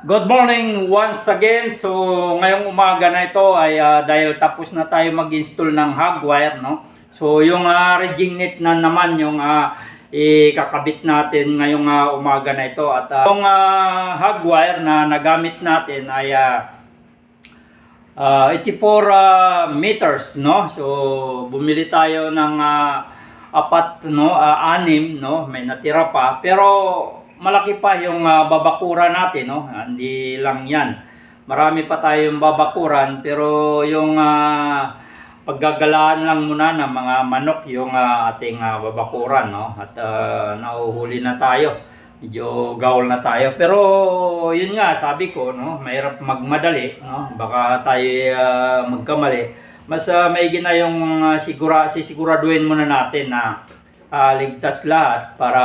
Good morning once again. So, ngayong umaga na ito ay ah, dahil tapos na tayo mag-install ng hog wire, no? So, yung uh, net na naman yung ah, ikakabit natin ngayong ah, umaga na ito. At ah, yung uh, hog wire na nagamit natin ay ah, ah, 84 ah, meters, no? So, bumili tayo ng ah, apat, no? Ah, anim, no? May natira pa. Pero, malaki pa yung ah, babakura natin, no? Ah, Hindi lang yan. Marami pa tayong babakuran, pero yung ah, paggagalaan lang muna ng mga manok yung ah, ating ah, babakuran, no? At ah, nauhuli na tayo. Medyo gawl na tayo. Pero yun nga, sabi ko, no, mahirap magmadali, no? Baka tayo ah, magkamali. Mas uh, may na yung ah, sigura sisiguraduhin muna natin na ah, ligtas lahat para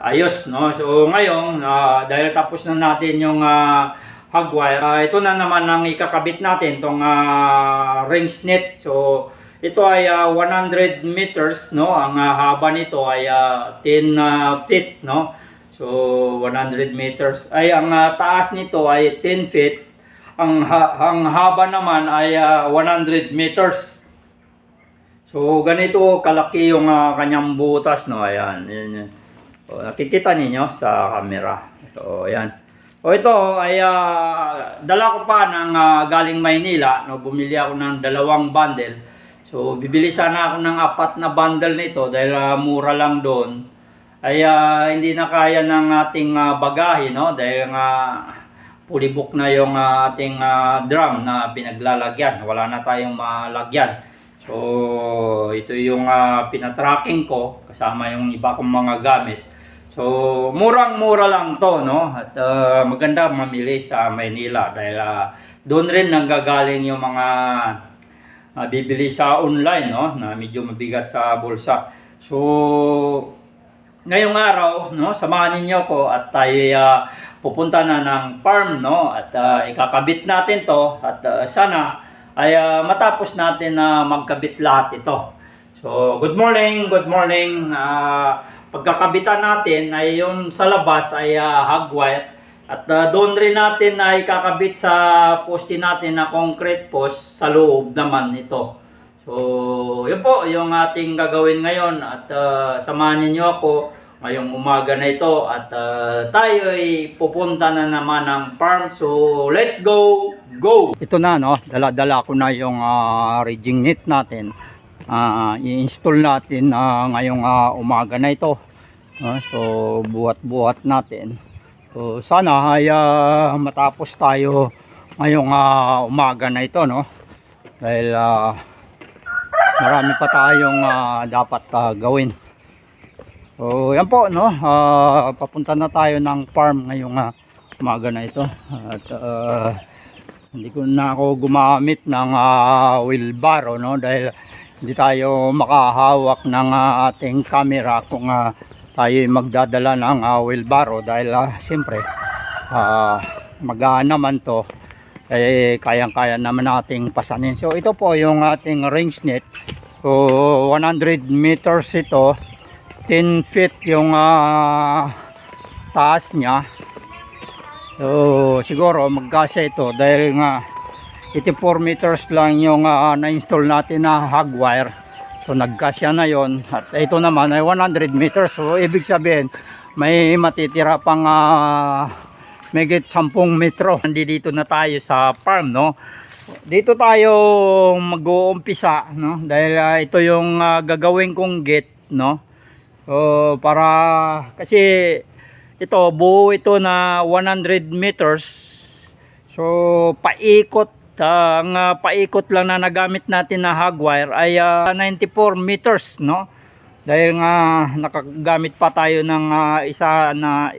ayos, no? So ngayon, ah, dahil tapos na natin yung uh, hog ah, ito na naman ang ikakabit natin, tong uh, rings net. So ito ay ah, 100 meters, no? Ang ah, haba nito ay ah, 10 ah, feet, no? So 100 meters. Ay ang ah, taas nito ay 10 feet. Ang ha- ang haba naman ay ah, 100 meters. So ganito kalaki yung ah, kanyang butas, no? Ayan, yan, yan. O, nakikita ninyo sa camera. So, ayan. O ito ay ah, dala ko pa ng ah, galing Maynila, no, bumili ako ng dalawang bundle. So, bibili sana ako ng apat na bundle nito dahil ah, mura lang doon. Ay ah, hindi na kaya ng ating ah, bagahe, no? Dahil nga fully book na yung ah, ating ah, drum na pinaglalagyan. Wala na tayong malagyan. So, ito yung ah, pinatracking ko kasama yung iba kong mga gamit. So, murang-mura lang to, no? At ah, maganda mamili sa Maynila dahil ah, doon rin nanggagaling yung mga ah, bibili sa online, no? Na medyo mabigat sa bulsa. So, ngayong araw, no, samahan ninyo ko at tayo ah, pupunta na ng farm, no? At ah, ikakabit natin to at ah, sana ay ah, matapos natin na magkabit lahat ito. So, good morning, good morning. Ah, pagkakabitan natin ay yung sa labas ay uh, hog wire at ah, doon rin natin ay kakabit sa poste natin na concrete post sa loob naman ito. So, yun po yung ating gagawin ngayon at ah, samahan niyo ako ngayong umaga na ito at ah, tayo ay pupunta na naman ng farm. So, let's go! Go! Ito na no, dala-dala ko na yung uh, rigging net natin. Ah, i-install natin ah, ngayong ah, umaga na ito. Ah, so, buhat-buhat natin. So, sana ay ah, matapos tayo ngayong ah, umaga na ito, no? Dahil ah, marami pa tayong ah, dapat ah, gawin. So, yan po, no? Ah, papunta na tayo ng farm ngayong ah, umaga na ito. At ah, hindi ko na ako gumamit ng ah, wheelbarrow, no? Dahil hindi tayo makahawak ng ah, ating camera kung ah, tayo magdadala ng uh, wheelbarrow dahil uh, siyempre uh, magaan naman to eh kayang-kaya naman nating pasanin. So ito po yung ating range net. So 100 meters ito. 10 feet yung uh, taas niya. So siguro magkasya ito dahil nga 84 meters lang yung uh, na-install natin na hog wire. So nagkasya na yon at ito naman ay 100 meters. So ibig sabihin may matitira pang uh, megit 10 metro. Nandito na tayo sa farm no. Dito tayo mag-uumpisa no dahil uh, ito yung uh, gagawin kong gate no. So para kasi ito buo ito na 100 meters. So paikot ang uh, paikot lang na nagamit natin na hog wire ay uh, 94 meters no? Dahil nga nakagamit pa tayo ng uh, isa na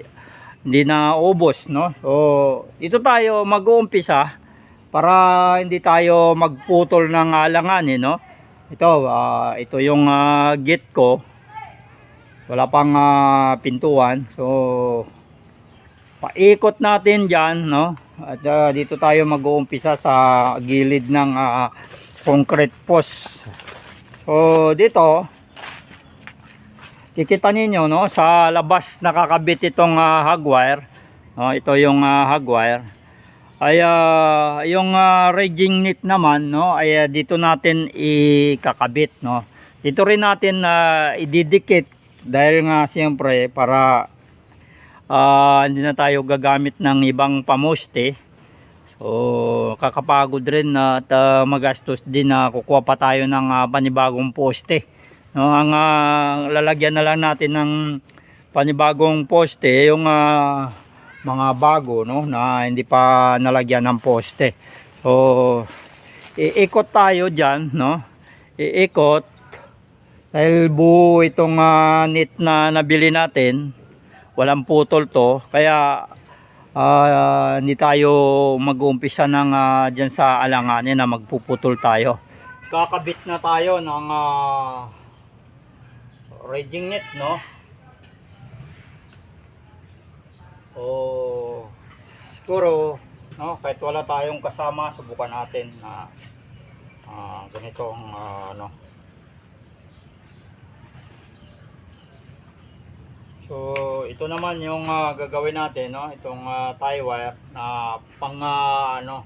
hindi na ubos no? So dito tayo mag-uumpisa para hindi tayo magputol ng alanganin no? Ito uh, ito yung uh, gate ko. Wala pang uh, pintuan. So paikot natin dyan no at uh, dito tayo mag-uumpisa sa gilid ng uh, concrete post. So dito kikita ninyo no sa labas nakakabit itong uh, hog wire. no, ito yung ah, hog wire. Ay ah, yung ah, rigging net naman no ay ah, dito natin ikakabit no. Dito rin natin na ididikit dahil nga siyempre para ah, hindi na tayo gagamit ng ibang pamoste. So kakapagod rin at ah, magastos din na kukuha pa tayo ng ah, panibagong poste. No, ang ah, lalagyan na lang natin ng panibagong poste yung ah, mga bago no na hindi pa nalagyan ng poste. So iikot tayo diyan no. Iikot dahil buo itong ah, net na nabili natin. Walang putol to kaya ah, hindi tayo mag-uumpisa ng ah, diyan sa alanganin na magpuputol tayo. Kakabit na tayo ng ah, rigging net no. O siguro no kahit wala tayong kasama subukan natin na ah, ganitong ah, ano So ito naman yung ah, gagawin natin no? Itong ah, tie wire na pang ah, ano.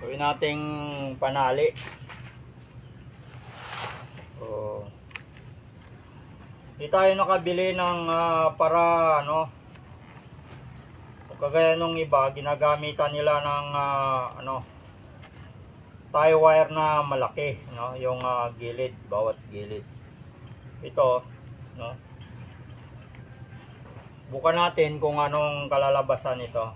Gawin nating panali. So Di tayo nakabili ng ah, para ano. Kagaya nung iba ginagamitan nila ng ah, ano tie wire na malaki no? Yung ah, gilid bawat gilid ito no? Bukan natin kung anong kalalabasan nito.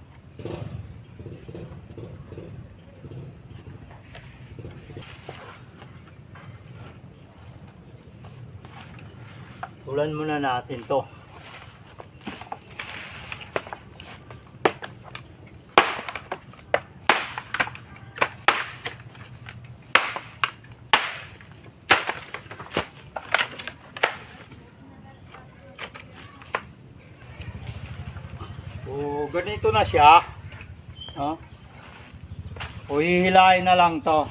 Tulan muna natin to O ganito na siya. No? O hihilahin na lang to.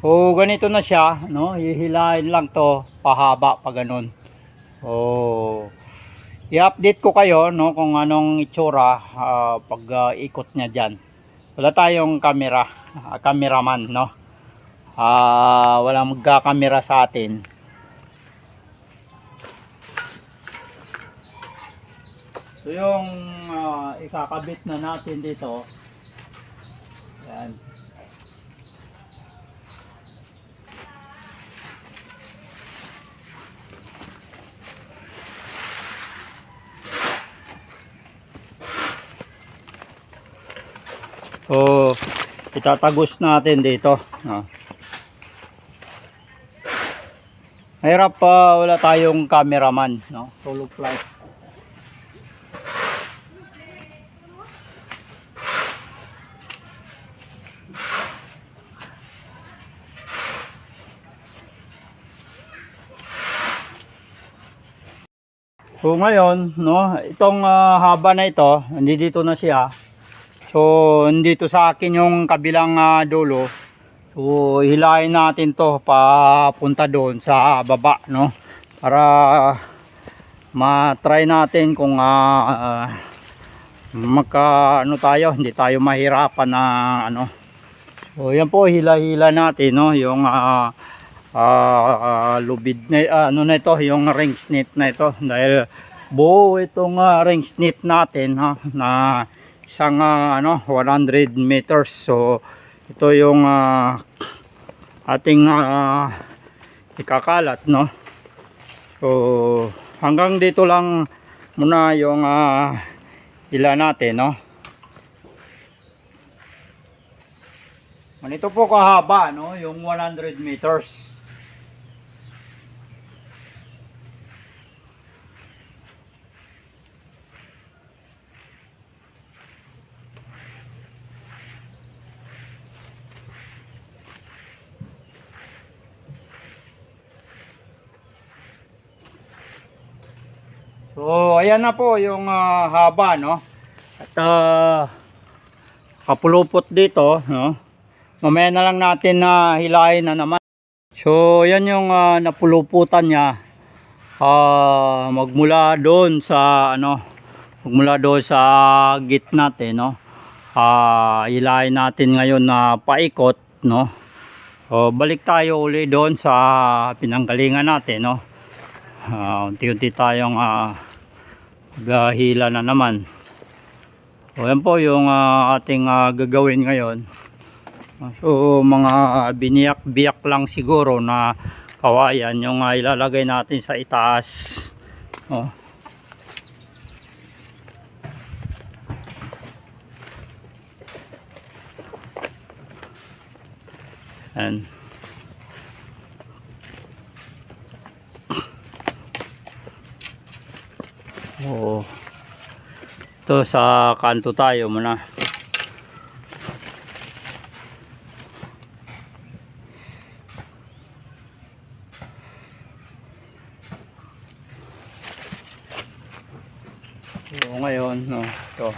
O ganito na siya, no? Hihilahin lang to pahaba pa ganun. O i-update ko kayo no kung anong itsura ah, pag ah, ikot niya diyan. Wala tayong camera, ah, cameraman, no? Ah, walang magka-camera sa atin. So yung ah, ikakabit na natin dito. Yan. So itatagos natin dito. No? Mahirap pa wala tayong cameraman, no? Solo flight. So ngayon, no, itong ah, haba na ito, hindi dito na siya. So dito sa akin yung kabilang ah, dulo. So hilahin natin to papunta doon sa baba, no, para ma-try natin kung ah, ah, magka ano tayo, hindi tayo mahirapan na ano. So yan po hila-hila natin, no, yung ah, ah, ah, lubid na ano na ito yung ring snit na ito. Dahil buo itong ah, ring snit natin ha na isang ah, ano 100 meters. So ito yung ah, ating ah, ikakalat no? So hanggang dito lang muna yung ah, ila natin no? Ganito po kahaba no yung 100 meters So, ayan na po yung ah, haba, no? At ah, kapulupot dito, no? Mamaya na lang natin na hilahin na naman. So, yan yung ah, napuluputan niya. Ah, magmula doon sa ano, magmula doon sa gitna natin, no. Ah, ilayin natin ngayon na paikot, no. So, balik tayo uli doon sa pinanggalingan natin, no. Ah, unti-unti tayong ah, gahila na naman. So, yan po yung ah, ating ah, gagawin ngayon. So mga biniyak-biyak lang siguro na kawayan yung ah, ilalagay natin sa itaas. Oh. Yan. Ito sa kanto tayo muna. So ngayon, no, ito.